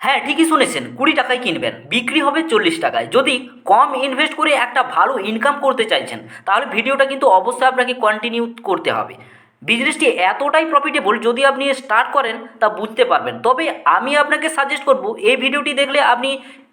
হ্যাঁ ঠিকই শুনেছেন। কুড়ি টাকায় কিনবেন। বিক্রি হবে চল্লিশ টাকায়। যদি কম ইনভেস্ট করে একটা ভালো ইনকাম করতে চাইছেন, তাহলে ভিডিওটা কিন্তু অবশ্যই আপনাকে কন্টিনিউ করতে হবে। বিজনেসটি এতটাই প্রফিটেবল যদি আপনি স্টার্ট করেন, তা বুঝতে পারবেন। তবে আমি আপনাকে সাজেস্ট করব, এই ভিডিওটি দেখলে আপনি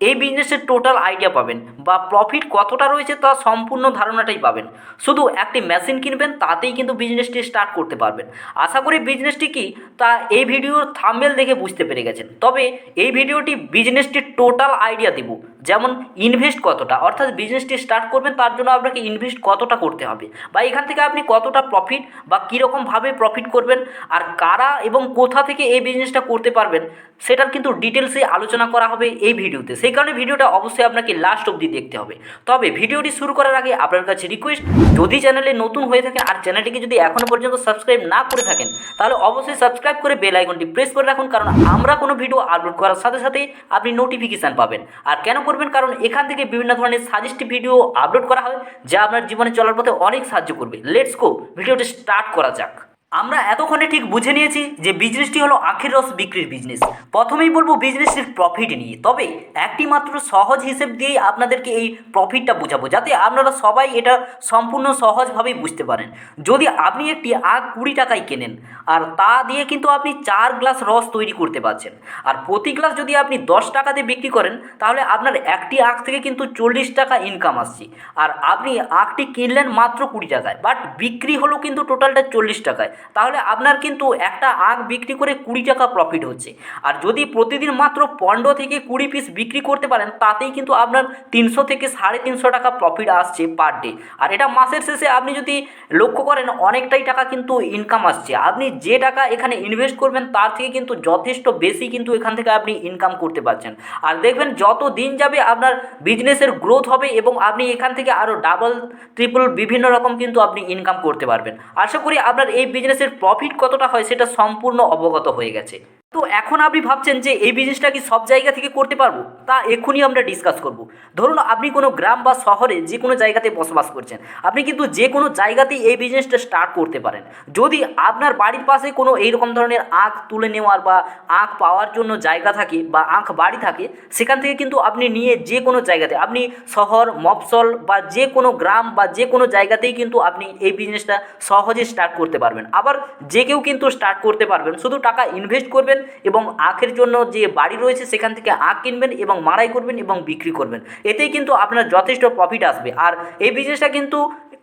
এই বিজনেসের টোটাল আইডিয়া পাবেন বা প্রফিট কতটা রয়েছে তা সম্পূর্ণ ধারণাটাই পাবেন। শুধু একটি মেশিন কিনবেন, তাতেই কিন্তু বিজনেসটি স্টার্ট করতে পারবেন। আশা করি বিজনেসটি কি, তা এই ভিডিওর থাম্বেল দেখে বুঝতে পেরে গেছেন। তবে এই ভিডিওটি বিজনেসটির টোটাল আইডিয়া দেব। যেমন ইনভেস্ট কতটা, অর্থাৎ বিজনেসটি স্টার্ট করবেন, তার জন্য আপনাকে ইনভেস্ট কতটা করতে হবে। বা এখান থেকে আপনি কতটা প্রফিট বা কীরকমভাবে প্রফিট করবেন, আর কারা এবং কোথা থেকে এই বিজনেসটা করতে পারবেন সেটার কিন্তু ডিটেলসে আলোচনা করা হবে এই ভিডিওতে। সেই কারণে ভিডিওটা অবশ্যই আপনাকে লাস্ট অবধি দেখতে হবে। তবে ভিডিওটি শুরু করার আগে আপনার কাছে রিকোয়েস্ট যদি চ্যানেলে নতুন হয়ে থাকে আর চ্যানেলটিকে যদি এখনও পর্যন্ত সাবস্ক্রাইব না করে থাকেন, তাহলে অবশ্যই সাবস্ক্রাইব করে বেল আইকনটি প্রেস করে রাখুন, কারণ আমরা কোনো ভিডিও আপলোড করার সাথে সাথে আপনি নোটিফিকেশান পাবেন। আর কেন করবেন? কারণ এখান থেকে বিভিন্ন ধরনের সাজেস্টিভ ভিডিও আপলোড করা হয়, যা আপনার জীবনে চলার পথে অনেক সাহায্য করবে। লেটস গো ভিডিওটি স্টার্ট করা যাক। আমরা এতক্ষণে ঠিক বুঝে নিয়েছি যে বিজনেসটি হলো আখের রস বিক্রির বিজনেস প্রথমেই বলব বিজনেসের প্রফিট নিয়ে। তবে একটি মাত্র সহজ হিসেব দিয়েই আপনাদেরকে এই প্রফিটটা বোঝাবো, যাতে আপনারা সবাই এটা সম্পূর্ণ সহজভাবেই বুঝতে পারেন। যদি আপনি একটি আখ কুড়ি টাকায় কেনেন, আর তা দিয়ে কিন্তু আপনি চার গ্লাস রস তৈরি করতে পারছেন, আর প্রতি গ্লাস যদি আপনি দশ টাকাতে বিক্রি করেন, তাহলে আপনার একটি আখ থেকে কিন্তু চল্লিশ টাকা ইনকাম আসছে। আর আপনি আখটি কিনলেন মাত্র কুড়ি টাকায় বাট বিক্রি হলো কিন্তু টোটালটা চল্লিশ টাকায়। তাহলে আপনার কিন্তু একটা আখ বিক্রি করে কুড়ি টাকা প্রফিট হচ্ছে। আর যদি প্রতিদিন মাত্র পনেরো থেকে কুড়ি পিস বিক্রি করতে পারেন, তাতেই কিন্তু আপনার তিনশো থেকে সাড়ে তিনশো টাকা প্রফিট আসছে পার ডে আর এটা মাসের শেষে আপনি যদি লক্ষ্য করেন, অনেকটাই টাকা কিন্তু ইনকাম আসছে। আপনি যে টাকা এখানে ইনভেস্ট করবেন, তার থেকে কিন্তু যথেষ্ট বেশি কিন্তু এখান থেকে আপনি ইনকাম করতে পারছেন। আর দেখবেন, যত দিন যাবে আপনার বিজনেসের গ্রোথ হবে এবং আপনি এখান থেকে আরও ডাবল ট্রিপল বিভিন্ন রকম কিন্তু আপনি ইনকাম করতে পারবেন। আশা করি আপনার এই বিজনেসের প্রফিট কতটা হয় সেটা সম্পূর্ণ অবগত হয়ে গেছে। তো এখন আপনি ভাবছেন যে এই বিজনেসটা কি সব জায়গা থেকে করতে পারব? তা এক্ষুনি আমরা ডিসকাস করব। ধরুন আপনি কোনো গ্রাম বা শহরে যে কোনো জায়গাতে বসবাস করছেন, আপনি কিন্তু যে কোনো জায়গাতেই এই বিজনেসটা স্টার্ট করতে পারেন। যদি আপনার বাড়ির পাশে কোনো এইরকম ধরনের আখ তুলে নেওয়ার বা আখ পাওয়ার জন্য জায়গা থাকে বা আখ বাড়ি থাকে, সেখান থেকে কিন্তু আপনি নিয়ে যে কোনো জায়গাতে, আপনি শহর মফসল বা যে কোনো গ্রাম বা যে কোনো জায়গাতেই কিন্তু আপনি এই বিজনেসটা সহজে স্টার্ট করতে পারবেন। আবার যে কেউ কিন্তু স্টার্ট করতে পারবেন, শুধু টাকা ইনভেস্ট করবেন এবং আখের জন্য যে বাড়ি রয়েছে সেখান থেকে আখ কিনবেন এবং মাড়াই করবেন এবং বিক্রি করবেন। এতেই কিন্তু আপনার যথেষ্ট প্রফিট আসবে। আর এই বিজনেসটা কিন্তু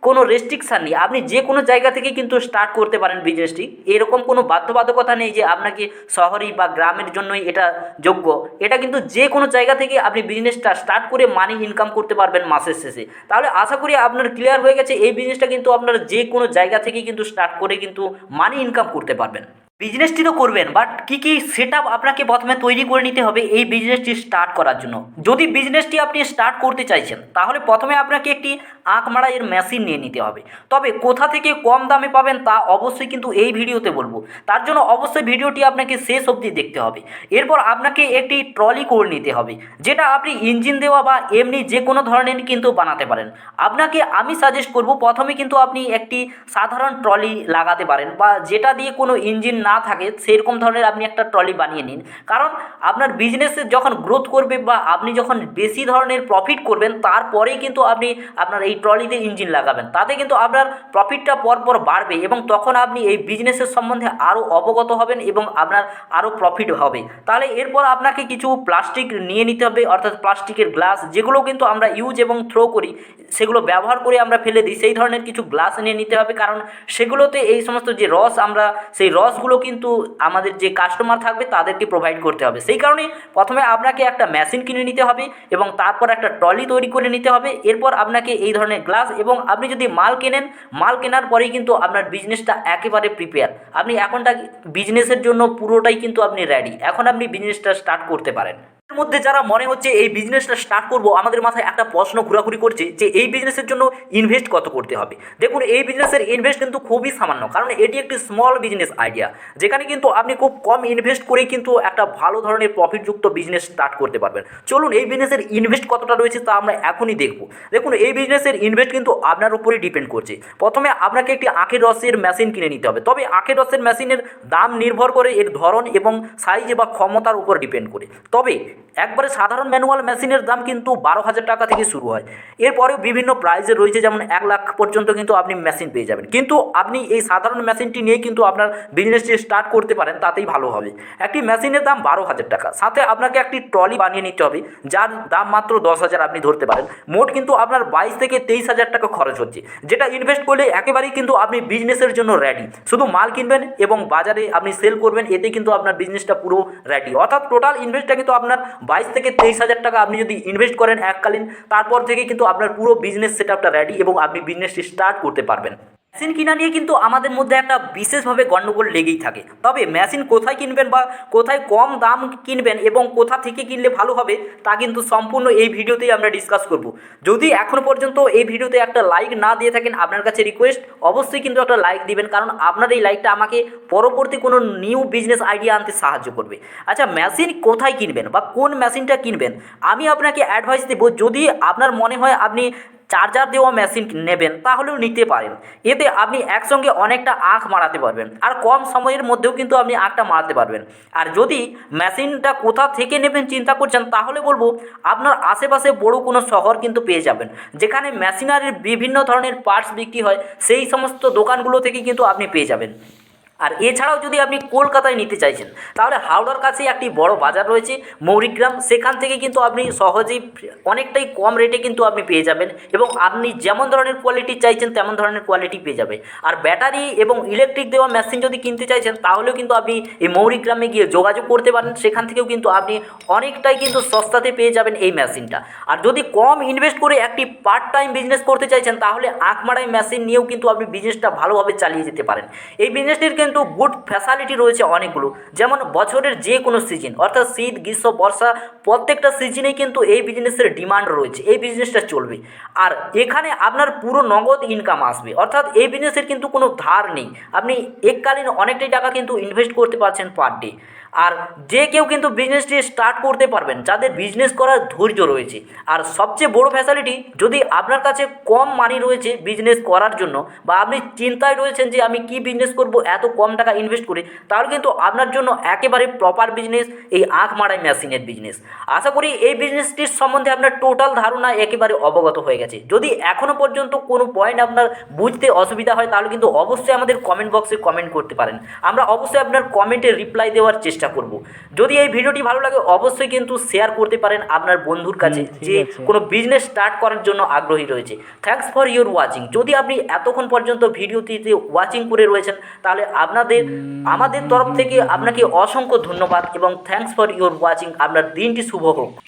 কোনো রেস্ট্রিকশান নেই। আপনি যে কোনো জায়গা থেকে কিন্তু স্টার্ট করতে পারেন বিজনেসটি এরকম কোনো বাধ্যবাধকতা নেই যে আপনাকে শহরেই বা গ্রামের জন্যই এটা যোগ্য। এটা কিন্তু যে কোনো জায়গা থেকে আপনি বিজনেসটা স্টার্ট করে মানি ইনকাম করতে পারবেন মাসের শেষে। তাহলে আশা করি আপনার ক্লিয়ার হয়ে গেছে। এই বিজনেসটা কিন্তু আপনারা যে কোনো জায়গা থেকে কিন্তু স্টার্ট করে কিন্তু মানি ইনকাম করতে পারবেন। বিজনেসটি তো করবেন বাট কী কী সেট আপনাকে প্রথমে তৈরি করে নিতে হবে এই বিজনেসটি স্টার্ট করার জন্য। যদি বিজনেসটি আপনি স্টার্ট করতে চাইছেন, তাহলে প্রথমে আপনাকে একটি আঁক মারাইয়ের মেশিন নিয়ে নিতে হবে। তবে কোথা থেকে কম দামে পাবেন তা অবশ্যই কিন্তু এই ভিডিওতে বলব। তার জন্য অবশ্যই ভিডিওটি আপনাকে শেষ অবধি দেখতে হবে। এরপর আপনাকে একটি ট্রলি করে নিতে হবে, যেটা আপনি ইঞ্জিন দেওয়া বা এমনি যে কোনো ধরনের কিন্তু বানাতে পারেন। আপনাকে আমি সাজেস্ট করব, প্রথমে কিন্তু আপনি একটি সাধারণ ট্রলি লাগাতে পারেন, বা যেটা দিয়ে কোনো ইঞ্জিন না থাকে, সেরকম ধরনের আপনি একটা ট্রলি বানিয়ে নিন। কারণ আপনার বিজনেসে যখন গ্রোথ করবে বা আপনি যখন বেশি ধরনের প্রফিট করবেন, তারপরেই কিন্তু আপনি আপনার এই ট্রলিতে ইঞ্জিন লাগাবেন। তাতে কিন্তু আপনার প্রফিটটা পরপর বাড়বে এবং তখন আপনি এই বিজনেসের সম্বন্ধে আরও অবগত হবেন এবং আপনার আরও প্রফিট হবে। তাহলে এরপর আপনাকে কিছু প্লাস্টিক নিয়ে নিতে হবে, অর্থাৎ প্লাস্টিকের গ্লাস যেগুলো কিন্তু আমরা ইউজ এবং থ্রো করি, সেগুলো ব্যবহার করে আমরা ফেলে দিই। সেই ধরনের কিছু গ্লাস নিয়ে নিতে হবে, কারণ সেগুলোতে এই সমস্ত যে রস আমরা, সেই রসগুলো কিন্তু আমাদের যে কাস্টমার থাকবে তাদেরকে প্রোভাইড করতে হবে। সেই কারণে প্রথমে আপনাকে একটা মেশিন কিনে নিতে হবে এবং তারপর একটা ট্রলি তৈরি করে নিতে হবে। এরপর আপনাকে এই ধরনের গ্লাস এবং আপনি যদি মাল কেনেন, মাল কেনার পরেই কিন্তু আপনার বিজনেসটা একেবারে প্রিপেয়ার আপনি এখনটা বিজনেসের জন্য পুরোটাই কিন্তু আপনি রেডি এখন আপনি বিজনেসটা স্টার্ট করতে পারেন। মধ্যে যারা মনে হচ্ছে এই বিজনেসটা স্টার্ট করব, আমাদের মাথায় একটা প্রশ্ন ঘোরাঘুরি করছে যে এই বিজনেসের জন্য ইনভেস্ট কত করতে হবে? দেখুন, এই বিজনেসের ইনভেস্ট কিন্তু খুবই সামান্য, কারণ এটি একটি স্মল বিজনেস আইডিয়া যেখানে কিন্তু আপনি খুব কম ইনভেস্ট করেই কিন্তু একটা ভালো ধরনের প্রফিটযুক্ত বিজনেস স্টার্ট করতে পারবেন। চলুন, এই বিজনেসের ইনভেস্ট কতটা রয়েছে তা আমরা এখনই দেখব। দেখুন, এই বিজনেসের ইনভেস্ট কিন্তু আপনার উপরেই ডিপেন্ড করছে। প্রথমে আপনাকে একটি আখের রসের মেশিন কিনে নিতে হবে, তবে আখের রসের মেশিনের দাম নির্ভর করে এর ধরন এবং সাইজ বা ক্ষমতার উপর ডিপেন্ড করে। তবে thing. একবারে সাধারণ ম্যানুয়াল মেশিনের দাম কিন্তু বারো হাজার টাকা থেকে শুরু হয়। এরপরেও বিভিন্ন প্রাইজে রয়েছে, যেমন এক লাখ পর্যন্ত কিন্তু আপনি মেশিন পেয়ে যাবেন। কিন্তু আপনি এই সাধারণ মেশিনটি নিয়ে কিন্তু আপনার বিজনেসটি স্টার্ট করতে পারেন, তাতেই ভালো হবে। একটি মেশিনের দাম বারো হাজার টাকা। সাথে আপনাকে একটি ট্রলি বানিয়ে নিতে হবে, যার দাম মাত্র দশ হাজার আপনি ধরতে পারেন। মোট কিন্তু আপনার বাইশ থেকে তেইশ হাজার টাকা খরচ হচ্ছে। যেটা ইনভেস্ট করলে একেবারেই কিন্তু আপনি বিজনেসের জন্য রেডি শুধু মাল কিনবেন এবং বাজারে আপনি সেল করবেন এতে কিন্তু আপনার বিজনেসটা পুরো রেডি অর্থাৎ টোটাল ইনভেস্টটা কিন্তু আপনার বাইশ থেকে তেইশ হাজার টাকা আপনি যদি ইনভেস্ট করেন এককালীন, তারপর থেকে কিন্তু আপনার পুরো বিজনেস সেট আপটা রেডি এবং আপনি বিজনেসটি স্টার্ট করতে পারবেন। মেশিন কিনা নিয়ে কিন্তু আমাদের মধ্যে একটা বিশেষভাবে গণ্ডগোল লেগেই থাকে। তবে মেশিন কোথায় কিনবেন বা কোথায় কম দাম কিনবেন এবং কোথা থেকে কিনলে ভালো হবে, তা কিন্তু সম্পূর্ণ এই ভিডিওতেই আমরা ডিসকাস করব। যদি এখনও পর্যন্ত এই ভিডিওতে একটা লাইক না দিয়ে থাকেন, আপনার কাছে রিকোয়েস্ট অবশ্যই কিন্তু একটা লাইক দিবেন, কারণ আপনার এই লাইকটা আমাকে পরবর্তী কোনো নিউ বিজনেস আইডিয়া আনতে সাহায্য করবে। আচ্ছা মেশিন কোথায় কিনবেন বা কোন মেশিনটা কিনবেন? আমি আপনাকে অ্যাডভাইস দেবো, যদি আপনার মনে হয় আপনি চার্জার দেওয়া মেশিন নেবেন, তাহলেও নিতে পারেন। এতে আপনি একসঙ্গে অনেকটা আঁখ মারাতে পারবেন আর কম সময়ের মধ্যেও কিন্তু আপনি আঁখটা মারাতে পারবেন। আর যদি মেশিনটা কোথা থেকে নেবেন চিন্তা করছেন, তাহলে বলব আপনার আশেপাশে বড় কোনো শহর কিন্তু পেয়ে যাবেন, যেখানে মেশিনারির বিভিন্ন ধরনের পার্টস বিক্রি হয়, সেই সমস্ত দোকানগুলো থেকে কিন্তু আপনি পেয়ে যাবেন। আর এছাড়াও যদি আপনি কলকাতায় নিতে চাইছেন, তাহলে হাওড়ার কাছে একটি বড় বাজার রয়েছে, মৌরিগ্রাম। সেখান থেকে কিন্তু আপনি সহজেই অনেকটাই কম রেটে কিন্তু আপনি পেয়ে যাবেন এবং আপনি যেমন ধরনের কোয়ালিটি চাইছেন, তেমন ধরনের কোয়ালিটি পেয়ে যাবে। আর ব্যাটারি এবং ইলেকট্রিক দেওয়া মেশিন যদি কিনতে চাইছেন, তাহলেও কিন্তু আপনি এই মৌরিগ্রামে গিয়ে যোগাযোগ করতে পারেন। সেখান থেকেও কিন্তু আপনি অনেকটাই কিন্তু সস্তাতে পেয়ে যাবেন এই মেশিনটা আর যদি কম ইনভেস্ট করে একটি পার্ট টাইম বিজনেস করতে চাইছেন, তাহলে আঁকমারাই মেশিন নিয়েও কিন্তু আপনি বিজনেসটা ভালোভাবে চালিয়ে যেতে পারেন। এই বিজনেসটির কিন্তু গুড ফ্যাসালিটি রয়েছে অনেকগুলো। যেমন বছরের যে কোনো সিজন অর্থাৎ শীত, গ্রীষ্ম, বর্ষা, প্রত্যেকটা সিজনে কিন্তু এই বিজনেসের ডিমান্ড রয়েছে, এই বিজনেসটা চলবে। আর এখানে আপনার পুরো নগদ ইনকাম আসবে, অর্থাৎ এই বিজনেসের কিন্তু কোনো ধার নেই। আপনি এককালীন অনেকটাই টাকা কিন্তু ইনভেস্ট করতে পারছেন পার ডে আর যে কেউ কিন্তু বিজনেসটি স্টার্ট করতে পারবেন, যাদের বিজনেস করার ধৈর্য রয়েছে। আর সবচেয়ে বড় ফ্যাসিলিটি যদি আপনার কাছে কম মানি রয়েছে বিজনেস করার জন্য বা আপনি চিন্তায় রয়েছেন যে আমি কি বিজনেস করব, এত কম টাকা ইনভেস্ট করে, তাহলে কিন্তু আপনার জন্য একেবারে প্রপার বিজনেস এই আঁখ মারাই মেশিনের বিজনেস আশা করি এই বিজনেসটির সম্বন্ধে আপনার টোটাল ধারণা একেবারে অবগত হয়ে গেছে। যদি এখনও পর্যন্ত কোনো পয়েন্ট আপনার বুঝতে অসুবিধা হয়, তাহলে কিন্তু অবশ্যই আমাদের কমেন্ট বক্সে কমেন্ট করতে পারেন। আমরা অবশ্যই আপনার কমেন্টে রিপ্লাই দেওয়ার চেষ্টা করব। যদি এই ভিডিওটি ভালো লাগে অবশ্যই কিন্তু শেয়ার করতে পারেন আপনার বন্ধুর কাছে যে কোনো বিজনেস স্টার্ট করার জন্য আগ্রহী রয়েছে। থ্যাংকস ফর ইউর ওয়াচিং যদি আপনি এতক্ষণ পর্যন্ত ভিডিওটিতে ওয়াচিং করে রয়েছেন তাহলে আপনাদের আমাদের তরফ থেকে আপনাকে অসংখ্য ধন্যবাদ এবং থ্যাংকস ফর ইউর ওয়াচিং আপনার দিনটি শুভ হোক।